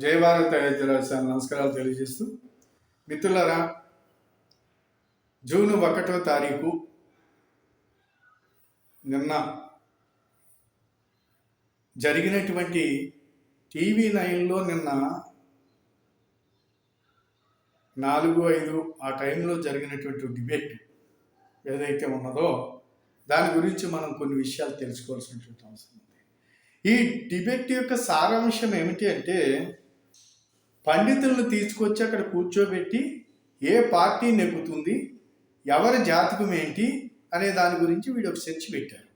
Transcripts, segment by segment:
జయభారత భారత్ నమస్కారాలు తెలియజేస్తూ మిత్రులరా జూన్ ఒకటో తారీఖు నిన్న జరిగినటువంటి టీవీ నైన్లో నిన్న నాలుగు ఐదు ఆ టైంలో జరిగినటువంటి డిబేట్ ఏదైతే ఉన్నదో దాని గురించి మనం కొన్ని విషయాలు తెలుసుకోవాల్సినటువంటి అవసరం ఉంది. ఈ డిబేట్ యొక్క సారాంశం ఏమిటి అంటే పండితులను తీసుకొచ్చి అక్కడ కూర్చోబెట్టి ఏ పార్టీ నెగ్గుతుంది ఎవరి జాతకం ఏంటి అనే దాని గురించి వీడు ఒక చర్చ పెట్టారు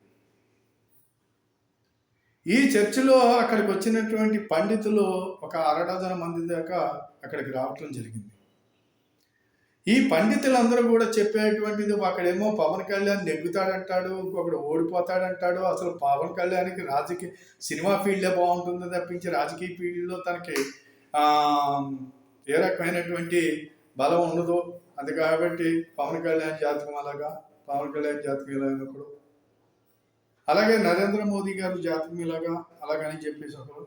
ఈ చర్చలో అక్కడికి వచ్చినటువంటి పండితులు ఒక అరడజన మంది దాకా అక్కడికి రావటం జరిగింది. ఈ పండితులందరూ కూడా చెప్పేటువంటిది ఒకడేమో పవన్ కళ్యాణ్ నెగ్గుతాడంటాడు ఇంకొకడు ఓడిపోతాడంటాడు అసలు పవన్ కళ్యాణ్కి రాజకీయ సినిమా ఫీల్డే బాగుంటుంది తప్పించి రాజకీయ ఫీల్డ్లో తనకి ఏ రకమైనటువంటి బలం ఉండదు. అది కాబట్టి పవన్ కళ్యాణ్ జాతకం అలాగా పవన్ కళ్యాణ్ జాతకం ఇలా అయినప్పుడు. అలాగే నరేంద్ర మోదీ గారు జాతకం ఇలాగా అలాగని చెప్పేసి ఒకడు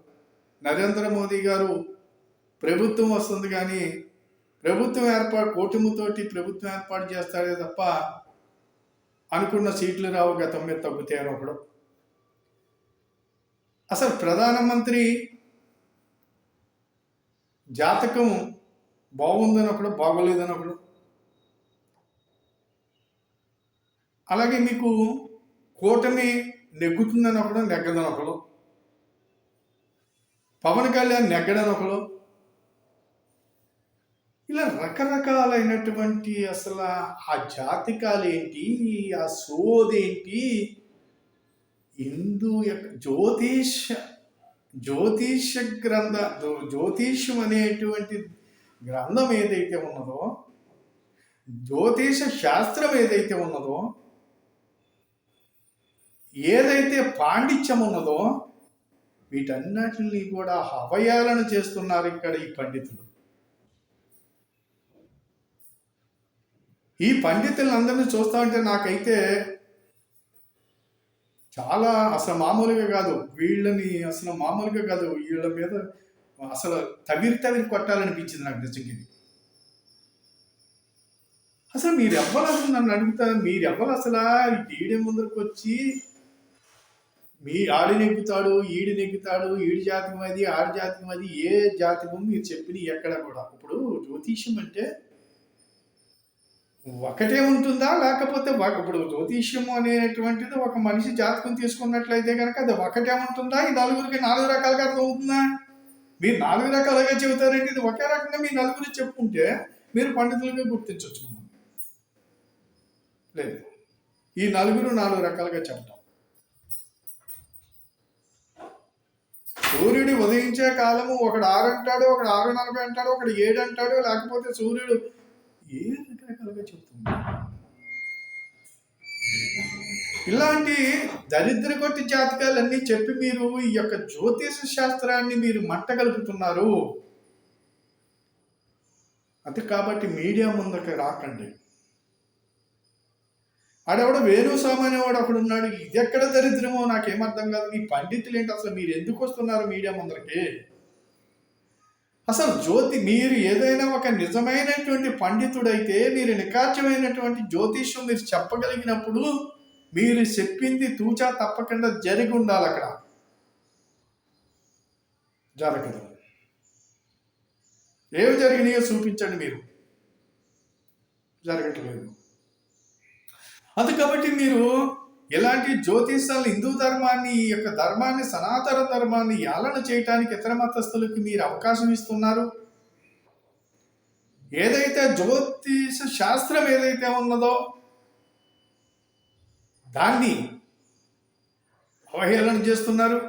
నరేంద్ర మోదీ గారు ప్రభుత్వం వస్తుంది కానీ ప్రభుత్వం ఏర్పాటు కూటమితోటి ప్రభుత్వం ఏర్పాటు చేస్తాడే తప్ప అనుకున్న సీట్లు రావు గతం మీద తగ్గుతాయి అని ఒకడు అసలు ప్రధానమంత్రి జాతకం బాగుందని ఒకడు బాగోలేదని ఒకడు. అలాగే మీకు కూటమి నెగ్గుతుందని ఒకడు నెగ్గదని ఒకడు. పవన్ కళ్యాణ్ నెగ్గడని ఒకడు. ఇలా రకరకాలైనటువంటి అసలు ఆ జాతకాలు ఏంటి ఆ సోదేంటి? హిందూ యొక్క జ్యోతిష జ్యోతిష గ్రంథ జ్యోతిష్యం అనేటువంటి గ్రంథం ఏదైతే ఉన్నదో జ్యోతిష శాస్త్రం ఏదైతే ఉన్నదో ఏదైతే పాండిత్యం ఉన్నదో వీటన్నిటిని కూడా అవయాలను చేస్తున్నారు ఇక్కడ ఈ పండితులు. ఈ పండితులందరినీ చూస్తా ఉంటే నాకైతే చాలా అసలు మామూలుగా కాదు. వీళ్ళని అసలు మామూలుగా కాదు. వీళ్ళ మీద అసలు తగిరి తగిరి కొట్టాలనిపించింది నాకు నిజంగా అసలు మీరు ఎవ్వరు అసలు నన్ను అడుగుతా మీరు ఎవ్వరు అసలు ఈడే ముందరకు వచ్చి మీ ఆడి నెగ్గుతాడు ఈడి నెగ్గుతాడు ఈడి జాతకం అది ఆడి జాతకం అది ఏ జాతకం మీరు చెప్పిన ఎక్కడ కూడా. ఇప్పుడు జ్యోతిష్యం అంటే ఒకటే ఉంటుందా? లేకపోతే ఇప్పుడు జ్యోతిష్యం అనేటువంటిది ఒక మనిషి జాతకం తీసుకున్నట్లయితే కనుక అది ఒకటే ఉంటుందా? ఈ నలుగురికి నాలుగు రకాలుగా అర్థమవుతుందా మీరు నాలుగు రకాలుగా చెబుతారంటే ఇది ఒకే రకంగా మీ నలుగురు చెప్పుకుంటే మీరు పండితులుగా గుర్తించవచ్చు లేదు. ఈ నలుగురు నాలుగు రకాలుగా చెప్పడం సూర్యుడు ఉదయించే కాలము ఒకడు ఆరు అంటాడు ఒకడు ఆరు నలభై అంటాడు ఒకడు ఏడు అంటాడు లేకపోతే సూర్యుడు ఏ రకరకాలుగా చెప్తుంది? ఇలాంటి దరిద్ర కొట్టి జాతకాలన్నీ చెప్పి మీరు ఈ యొక్క జ్యోతిష శాస్త్రాన్ని మీరు మట్టగలుపుతున్నారు. అది కాబట్టి మీడియా ముందుకు రాకండి. ఆడెవడో వేరు సామాన్యవాడు అక్కడ ఉన్నాడు. ఇది ఎక్కడ దరిద్రమో నాకేమర్థం కాదు. ఈ పండితులు ఏంటి అసలు? మీరు ఎందుకు వస్తున్నారు మీడియా ముందరికి? అసలు జ్యోతి మీరు ఏదైనా ఒక నిజమైనటువంటి పండితుడైతే మీరు నికాచమైనటువంటి జ్యోతిష్యం మీరు చెప్పగలిగినప్పుడు మీరు చెప్పింది తూచా తప్పకుండా జరిగి ఉండాలి అక్కడ. జరగదు ఏమి జరిగినాయో చూపించండి మీరు. జరగట్లేదు. అది కాబట్టి మీరు ఇలాంటి జ్యోతిషాలు హిందూ ధర్మాన్ని ఈ యొక్క ధర్మాన్ని సనాతన ధర్మాన్ని ఏలన చేయటానికి ఇతర మతస్థులకి మీరు అవకాశం ఇస్తున్నారు? ఏదైతే జ్యోతిష శాస్త్రం ఏదైతే ఉన్నదో దాన్ని అవహేళన చేస్తున్నారు?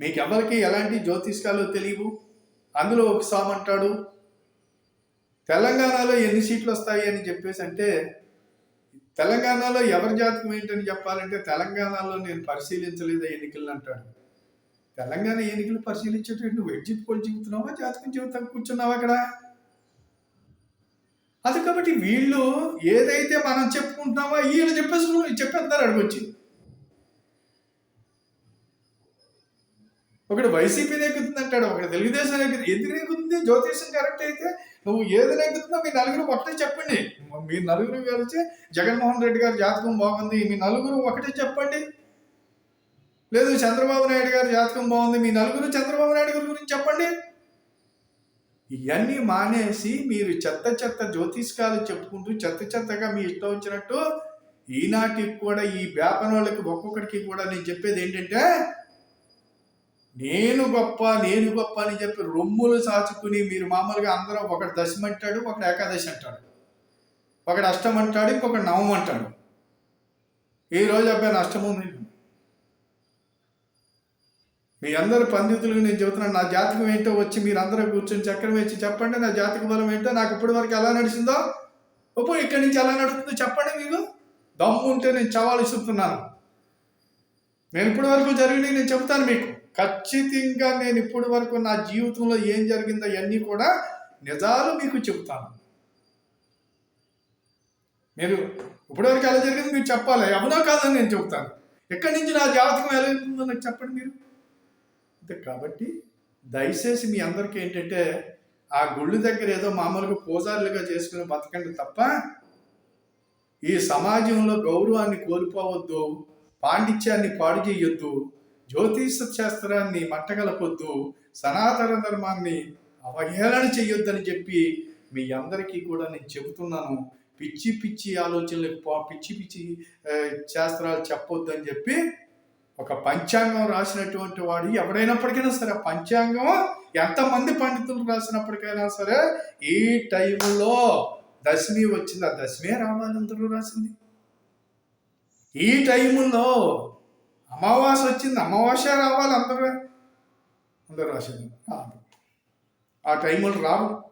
మీకు ఎవరికి ఎలాంటి జ్యోతిష్కాలు తెలియవు? అందులో ఒక సామంటాడు తెలంగాణలో ఎన్ని సీట్లు వస్తాయి? అని చెప్పేసి అంటే తెలంగాణలో ఎవరి జాతకం ఏంటని చెప్పాలంటే తెలంగాణలో నేను పరిశీలించలేదు ఎన్నికలు అంటాడు. తెలంగాణ ఎన్నికలు పరిశీలించేటట్టు నువ్వు ఎగ్జిట్ పోల్ చెబుతున్నావా జాతకం చెబుతా కూర్చున్నావా అక్కడ? అది కాబట్టి వీళ్ళు ఏదైతే మనం చెప్పుకుంటున్నామో వీళ్ళు చెప్పేసి చెప్పేస్తారు అడగొచ్చి. ఒకడు వైసీపీ నెగ్గుతుంది అంటాడు ఒకటి తెలుగుదేశం నెగ్గుతుంది ఎందుకు నెగ్గుతుంది జ్యోతిషం కరెక్ట్ అయితే నువ్వు ఏది నెగ్గుతుందో మీ నలుగురు ఒకటే చెప్పండి. మీ నలుగురు కలిసి జగన్మోహన్ రెడ్డి గారి జాతకం బాగుంది మీ నలుగురు ఒకటే చెప్పండి. లేదు చంద్రబాబు నాయుడు గారి జాతకం బాగుంది మీ నలుగురు చంద్రబాబు నాయుడు గారి గురించి చెప్పండి. ఇవన్నీ మానేసి మీరు చెత్త చెత్త జ్యోతిష్కాలు చెప్పుకుంటూ చెత్త చెత్తగా మీ ఇష్టం వచ్చినట్టు ఈనాటికి కూడా ఈ వ్యాపన వాళ్ళకి ఒక్కొక్కడికి కూడా నేను చెప్పేది ఏంటంటే నేను గొప్ప నేను గొప్ప అని చెప్పి రొమ్ములు సాచుకుని మీరు మామూలుగా అందరూ ఒకటి దశమి అంటాడు ఒకటి ఏకాదశి అంటాడు. ఒకటి అష్టం అంటాడు ఇంకొకటి నవం అంటాడు. ఈ రోజు అబ్బాయి అష్టమం మీ అందరు పండితులు నేను చెబుతున్నాను నా జాతకం ఏంటో వచ్చి మీరు అందరూ కూర్చొని చక్రం వేసి చెప్పండి నా జాతక బలం ఏంటో నాకు ఇప్పటి వరకు ఎలా నడిచిందో? ఇప్పుడు ఇక్కడి నుంచి ఎలా నడుస్తుందో చెప్పండి మీకు. దమ్ము ఉంటే నేను చవాలు ఇస్తున్నాను. నేను ఇప్పటి వరకు జరిగినవి నేను చెప్తాను మీకు. ఖచ్చితంగా నేను ఇప్పటి వరకు నా జీవితంలో ఏం జరిగిందో అవన్నీ కూడా నిజాలు మీకు చెప్తాను మీరు ఇప్పటివరకు ఎలా జరిగింది మీరు చెప్పాలి. అవునా కాదని నేను చెప్తాను ఎక్కడి నుంచి నా జాతకం ఎలా ఉంటుందో నాకు చెప్పండి మీరు. అంతే కాబట్టి దయచేసి మీ అందరికీ ఏంటంటే ఆ గుళ్ళు దగ్గర ఏదో మామూలుగా పూజారులుగా చేసుకుని బతకండి తప్ప ఈ సమాజంలో గౌరవాన్ని కోల్పోవద్దు పాండిత్యాన్ని పాడు చేయొద్దు జ్యోతిష శాస్త్రాన్ని మట్టగలపొద్దు సనాతన ధర్మాన్ని అవహేళన చెయ్యొద్దని చెప్పి మీ అందరికీ కూడా నేను చెబుతున్నాను. పిచ్చి పిచ్చి ఆలోచనలకు పిచ్చి పిచ్చి శాస్త్రాలు చెప్పొద్దని చెప్పి ఒక పంచాంగం రాసినటువంటి వాడు ఎవడైనప్పటికైనా సరే ఆ పంచాంగం ఎంతమంది పండితులు రాసినప్పటికైనా సరే ఈ టైంలో దశమి వచ్చింది. ఆ దశమే రావాలి అందరూ రాసింది. ఈ టైంలో అమావాస్య వచ్చింది. అమావాస రావాలి అందరూ. అందరూ రాసింది ఆ. టైంలో రావు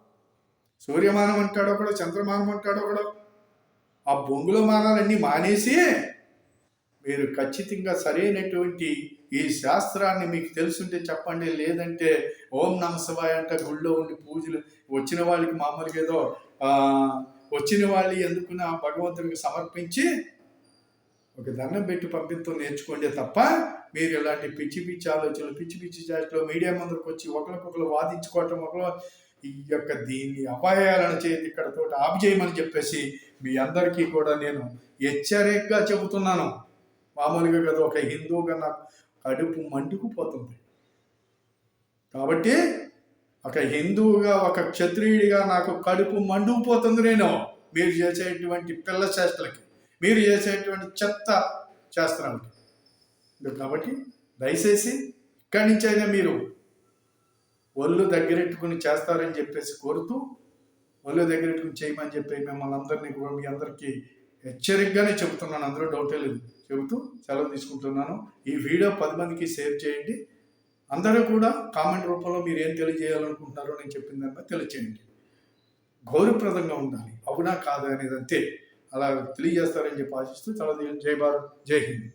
సూర్యమానం అంటాడు ఒకడు చంద్రమానం అంటాడు ఒకడు. ఆ బొంగుల మానాలన్నీ మానేసి మీరు ఖచ్చితంగా సరైనటువంటి ఈ శాస్త్రాన్ని మీకు తెలుసుంటే చెప్పండి. లేదంటే ఓం నమ శివాయ అంటే గుళ్ళో ఉండి పూజలు వచ్చిన వాళ్ళకి మామూలుగా ఏదో వచ్చిన వాళ్ళు ఎందుకున్న భగవంతునికి సమర్పించి ఒక దండం పెట్టి పంపిస్తూ నేర్చుకోండి తప్ప మీరు ఇలాంటి పిచ్చి పిచ్చి ఆలోచనలు పిచ్చి పిచ్చి చేష్టలు మీడియా ముందరకు వచ్చి ఒకరికొకరు వాదించుకోవటం ఒకరు ఈ యొక్క దీన్ని అపాయాలను చేయండి ఇక్కడ తోటి ఆపు చేయమని చెప్పేసి మీ అందరికీ కూడా నేను హెచ్చరికగా చెబుతున్నాను. మామూలుగా కదా ఒక హిందువుగా నాకు కడుపు మండుకుపోతుంది. కాబట్టి ఒక హిందువుగా ఒక క్షత్రియుడిగా నాకు కడుపు మండుకుపోతుంది నేను. మీరు చేసేటువంటి పిల్ల చేష్టలకి. మీరు చేసేటువంటి చెత్త శాస్త్రాలకి కాబట్టి దయచేసి ఇక్కడి నుంచైనా మీరు ఒళ్ళు దగ్గరెట్టుకుని చేస్తారని చెప్పేసి కోరుతూ ఒళ్ళు దగ్గరెట్టుకుని చేయమని చెప్పి మిమ్మల్ని అందరినీ కూడా మీ అందరికీ హెచ్చరికగానే చెబుతున్నాను. అందరూ డౌటే లేదు. చెబుతూ సెలవు తీసుకుంటున్నాను. ఈ వీడియో పది మందికి షేర్ చేయండి. అందరూ కూడా కామెంట్ రూపంలో మీరు ఏం తెలియజేయాలనుకుంటున్నారో నేను చెప్పిన దాన్ని తెలియచేయండి. గౌరవప్రదంగా ఉండాలి. అవునా కాదా అనేది అంతే. అలా తెలియజేస్తారని చెప్పి ఆశిస్తూ చాలా జై భారత్ జై హింద్.